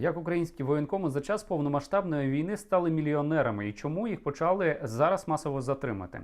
Як українські воєнкоми за час повномасштабної війни стали мільйонерами і чому їх почали зараз масово затримати?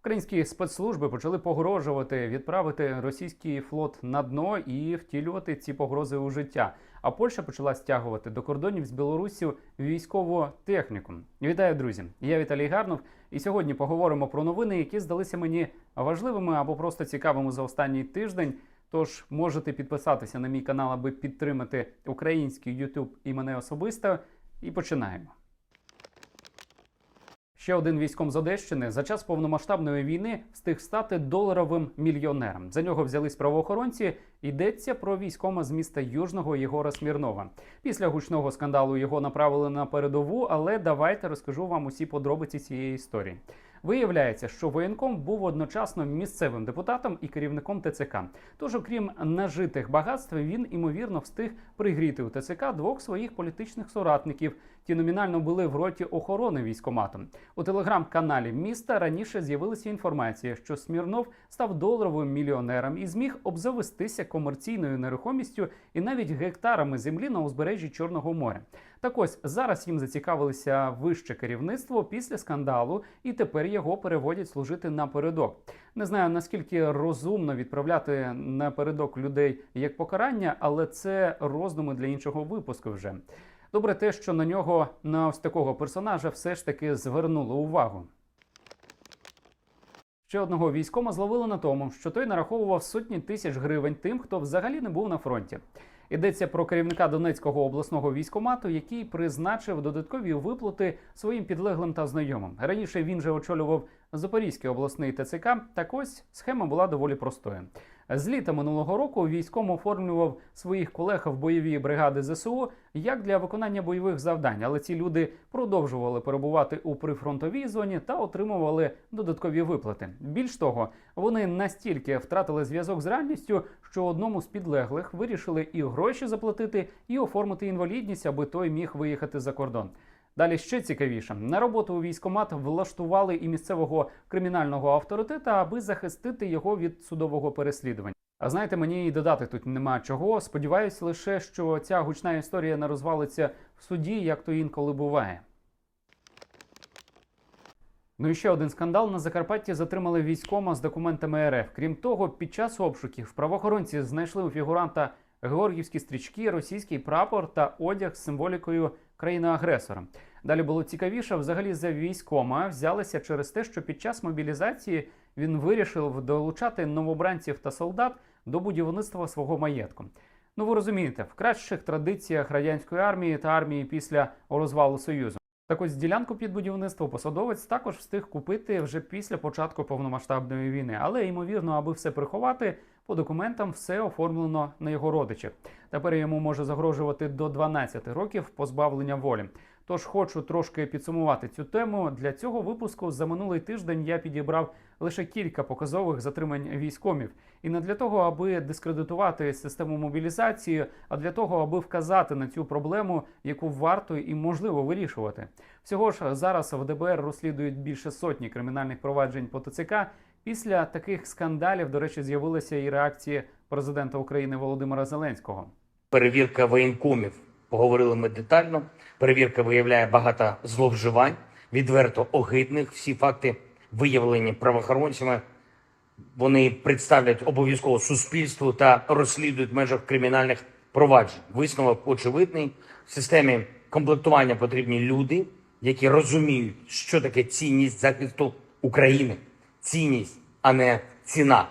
Українські спецслужби почали погрожувати відправити російський флот на дно і втілювати ці погрози у життя. А Польща почала стягувати до кордонів з Білорусі військову техніку. Вітаю, друзі! Я Віталій Гарнов, і сьогодні поговоримо про новини, які здалися мені важливими або просто цікавими за останній тиждень. Тож можете підписатися на мій канал, аби підтримати український YouTube і мене особисто. І починаємо. Ще один військом з Одещини за час повномасштабної війни встиг стати доларовим мільйонером. За нього взялись правоохоронці. Йдеться про військома з міста Южного Єгора Смірнова. Після гучного скандалу його направили на передову, але давайте розкажу вам усі подробиці цієї історії. Виявляється, що воєнком був одночасно місцевим депутатом і керівником ТЦК. Тож, окрім нажитих багатств, він імовірно встиг пригріти у ТЦК двох своїх політичних соратників. Ті номінально були в роті охорони військоматом. У телеграм-каналі міста раніше з'явилася інформація, що Смірнов став доларовим мільйонером і зміг обзавестися комерційною нерухомістю і навіть гектарами землі на узбережжі Чорного моря. Так ось зараз їм зацікавилися вище керівництво після скандалу, і тепер його переводять служити напередок. Не знаю наскільки розумно відправляти напередок людей як покарання, але це роздуми для іншого випуску вже. Добре, те, що на нього на ось такого персонажа все ж таки звернули увагу. Ще одного військома зловили на тому, що той нараховував сотні тисяч гривень тим, хто взагалі не був на фронті. Йдеться про керівника Донецького обласного військомату, який призначив додаткові виплати своїм підлеглим та знайомим. Раніше він же очолював Запорізький обласний ТЦК. Так ось схема була доволі простою. З літа минулого року військом оформлював своїх колег в бойові бригади ЗСУ як для виконання бойових завдань, але ці люди продовжували перебувати у прифронтовій зоні та отримували додаткові виплати. Більш того, вони настільки втратили зв'язок з реальністю, що одному з підлеглих вирішили і гроші заплатити, і оформити інвалідність, аби той міг виїхати за кордон. Далі ще цікавіше на роботу у військомат влаштували і місцевого кримінального авторитета, аби захистити його від судового переслідування. А знаєте, мені і додати тут нема чого. Сподіваюся лише, що ця гучна історія не розвалиться в суді, як то інколи буває. Ну і ще один скандал на Закарпатті затримали військома з документами РФ. Крім того, під час обшуків правоохоронці знайшли у фігуранта георгівські стрічки, російський прапор та одяг з символікою країни-агресора. Далі було цікавіше, взагалі за військома взялися через те, що під час мобілізації він вирішив долучати новобранців та солдат до будівництва свого маєтку. Ну ви розумієте, в кращих традиціях радянської армії та армії після розвалу Союзу. Так ось ділянку під будівництво посадовець також встиг купити вже після початку повномасштабної війни, але ймовірно, аби все приховати, по документам все оформлено на його родичів. Тепер йому може загрожувати до 12 років позбавлення волі. Тож хочу трошки підсумувати цю тему. Для цього випуску за минулий тиждень я підібрав лише кілька показових затримань військомів, і не для того, аби дискредитувати систему мобілізації, а для того, аби вказати на цю проблему, яку варто і можливо вирішувати. Всього ж зараз в ДБР розслідують більше сотні кримінальних проваджень по ТЦК. Після таких скандалів, до речі, з'явилися і реакції президента України Володимира Зеленського. Перевірка воєнкомів. Поговорили ми детально. Перевірка виявляє багато зловживань, відверто огидних. Всі факти виявлені правоохоронцями. Вони представлять обов'язково суспільству та розслідують в межах кримінальних проваджень. Висновок очевидний. В системі комплектування потрібні люди, які розуміють, що таке цінність захисту України. Цінність, а не ціна.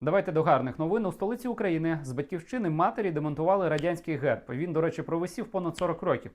Давайте до гарних новин. У столиці України з батьківщини матері демонтували радянський герб. Він, до речі, провисів понад 40 років.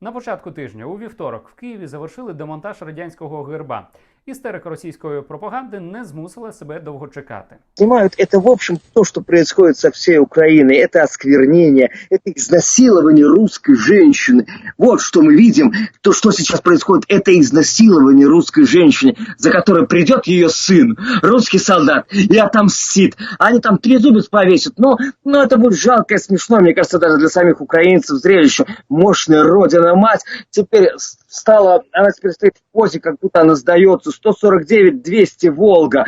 На початку тижня у вівторок в Києві завершили демонтаж радянського герба. Істерика російської пропаганди не змусила себе довго чекати. Понимают, это, в общем, то, что происходит со всей Украиной. Это осквернение, это изнасилование русской женщины. Вот что мы видим. То, что сейчас происходит, это изнасилование русской женщины, за которой придет ее сын, русский солдат, и отомстит. Они там трезубец повесят. Но, но это будет жалко и смешно, мне кажется, даже для самих украинцев зрелище. Мощная родина-мать теперь стала, она теперь стоит в позе, как будто она сдается. 149-200 Волга.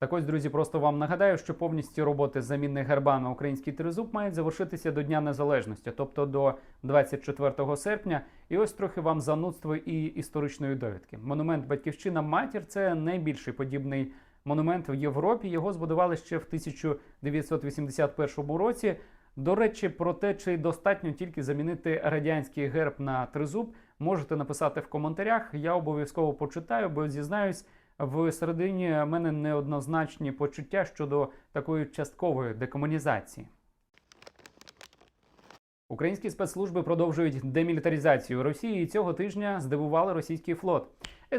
Так друзі, просто вам нагадаю, що повністю роботи з заміни герба на український тризуб мають завершитися до Дня Незалежності, тобто до 24 серпня. І ось трохи вам занудство і історичної довідки. Монумент Батьківщина Матір це найбільший подібний монумент в Європі. Його збудували ще в 1981 році. До речі, про те, чи достатньо тільки замінити радянський герб на тризуб, можете написати в коментарях. Я обов'язково почитаю, бо зізнаюсь, в середині мене неоднозначні почуття щодо такої часткової декомунізації. Українські спецслужби продовжують демілітаризацію Росії і цього тижня здивували російський флот.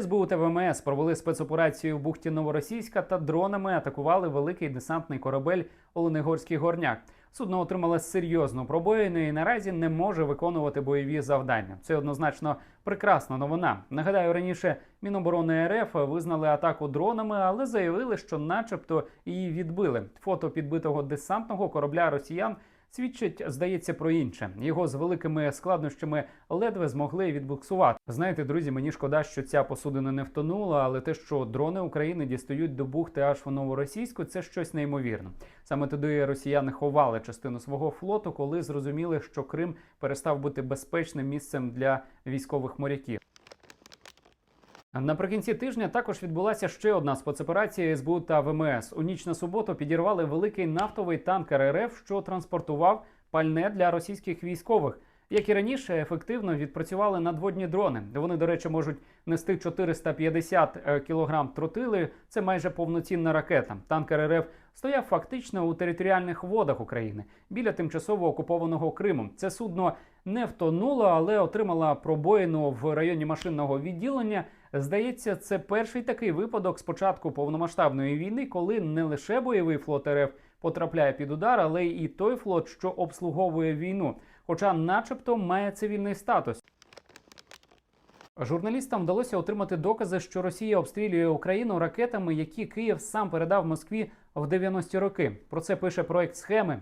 СБУ та ВМС провели спецоперацію в бухті Новоросійська та дронами атакували великий десантний корабель Оленегорський горняк. Судно отримало серйозну пробоїну і наразі не може виконувати бойові завдання. Це однозначно прекрасна новина. Нагадаю, раніше Міноборони РФ визнали атаку дронами, але заявили, що, начебто, її відбили. Фото підбитого десантного корабля росіян свідчить, здається, про інше. Його з великими складнощами ледве змогли відбуксувати. Знаєте, друзі, мені шкода, що ця посудина не втонула, але те, що дрони України дістають до бухти аж в новоросійську, це щось неймовірне. Саме туди росіяни ховали частину свого флоту, коли зрозуміли, що Крим перестав бути безпечним місцем для військових моряків. Наприкінці тижня також відбулася ще одна спецоперація СБУ та ВМС. У ніч на суботу підірвали великий нафтовий танкер РФ, що транспортував пальне для російських військових. Як і раніше, ефективно відпрацювали надводні дрони. Вони, до речі, можуть нести 450 кг тротили. Це майже повноцінна ракета. Танкер РФ стояв фактично у територіальних водах України біля тимчасово окупованого Криму. Це судно не втонуло, але отримала пробоїну в районі машинного відділення. Здається, це перший такий випадок з початку повномасштабної війни, коли не лише бойовий флот РФ потрапляє під удар, але й той флот, що обслуговує війну, хоча, начебто, має цивільний статус. Журналістам вдалося отримати докази, що Росія обстрілює Україну ракетами, які Київ сам передав Москві в 90-ті роки. Про це пише проект схеми.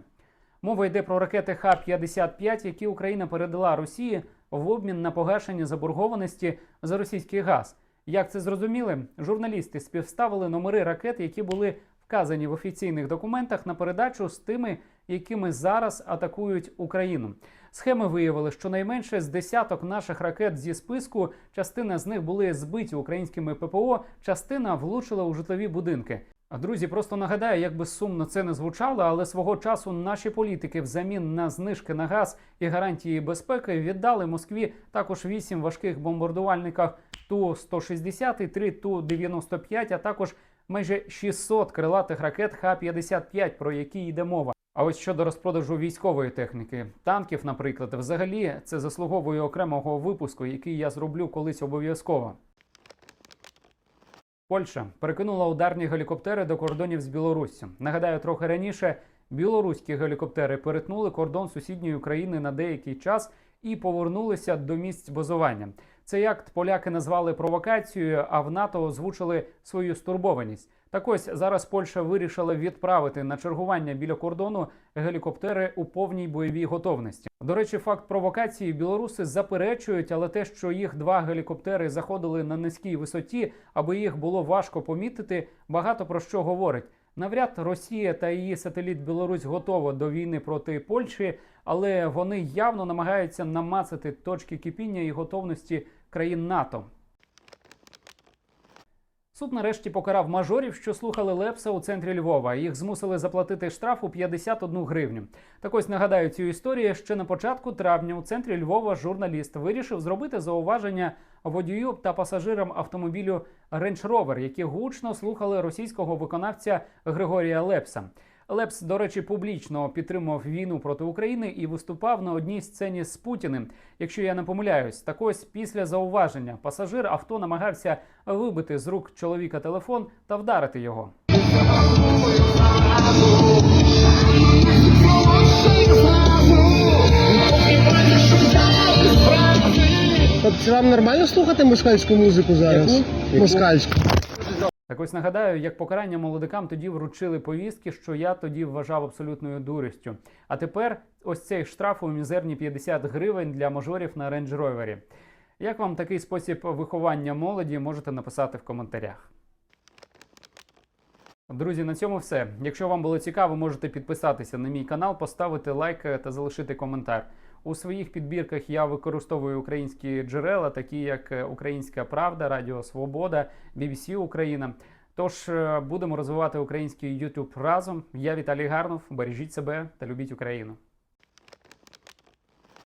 Мова йде про ракети Х-55, які Україна передала Росії в обмін на погашення заборгованості за російський газ. Як це зрозуміли? Журналісти співставили номери ракет, які були вказані в офіційних документах на передачу з тими, якими зараз атакують Україну. Схеми виявили, що найменше з десяток наших ракет зі списку частина з них були збиті українськими ППО, частина влучила у житлові будинки. Друзі, просто нагадаю, як би сумно це не звучало, але свого часу наші політики взамін на знижки на газ і гарантії безпеки віддали Москві також вісім важких бомбардувальників Ту-160 і 3 Ту-95, а також майже 600 крилатих ракет Х-55, про які йде мова. А ось щодо розпродажу військової техніки, танків, наприклад, взагалі це заслуговує окремого випуску, який я зроблю колись обов'язково. Польща перекинула ударні гелікоптери до кордонів з Білоруссю. Нагадаю, трохи раніше білоруські гелікоптери перетнули кордон сусідньої України на деякий час і повернулися до місць базування. Цей акт поляки назвали провокацією, а в НАТО озвучили свою стурбованість. Так ось зараз Польща вирішила відправити на чергування біля кордону гелікоптери у повній бойовій готовності. До речі, факт провокації білоруси заперечують, але те, що їх два гелікоптери заходили на низькій висоті, аби їх було важко помітити, багато про що говорить. Навряд Росія та її сателіт Білорусь готова до війни проти Польщі, але вони явно намагаються намацати точки кипіння і готовності країн НАТО. Суд нарешті покарав мажорів, що слухали Лепса у центрі Львова. Їх змусили заплатити штраф у 51 гривню. Так ось нагадаю цю історію. Ще на початку травня у центрі Львова журналіст вирішив зробити зауваження водію та пасажирам автомобілю Range Rover, які гучно слухали російського виконавця Григорія Лепса. Лепс, до речі, публічно підтримував війну проти України і виступав на одній сцені з Путіним. Якщо я не помиляюсь, так ось після зауваження пасажир авто намагався вибити з рук чоловіка телефон та вдарити його. Тобто вам нормально слухати москальську музику зараз? Яку? Москальську. Так ось нагадаю, як покарання молодикам тоді вручили повістки, що я тоді вважав абсолютною дурістю. А тепер ось цей штраф у мізерні 50 гривень для мажорів на Range Rover. Як вам такий спосіб виховання молоді, можете написати в коментарях. Друзі, на цьому все. Якщо вам було цікаво, можете підписатися на мій канал, поставити лайк та залишити коментар. У своїх підбірках я використовую українські джерела, такі як е, Українська Правда, Радіо Свобода, BBC Україна. Тож е, будемо розвивати український YouTube разом. Я Віталій Гарнов. Бережіть себе та любіть Україну.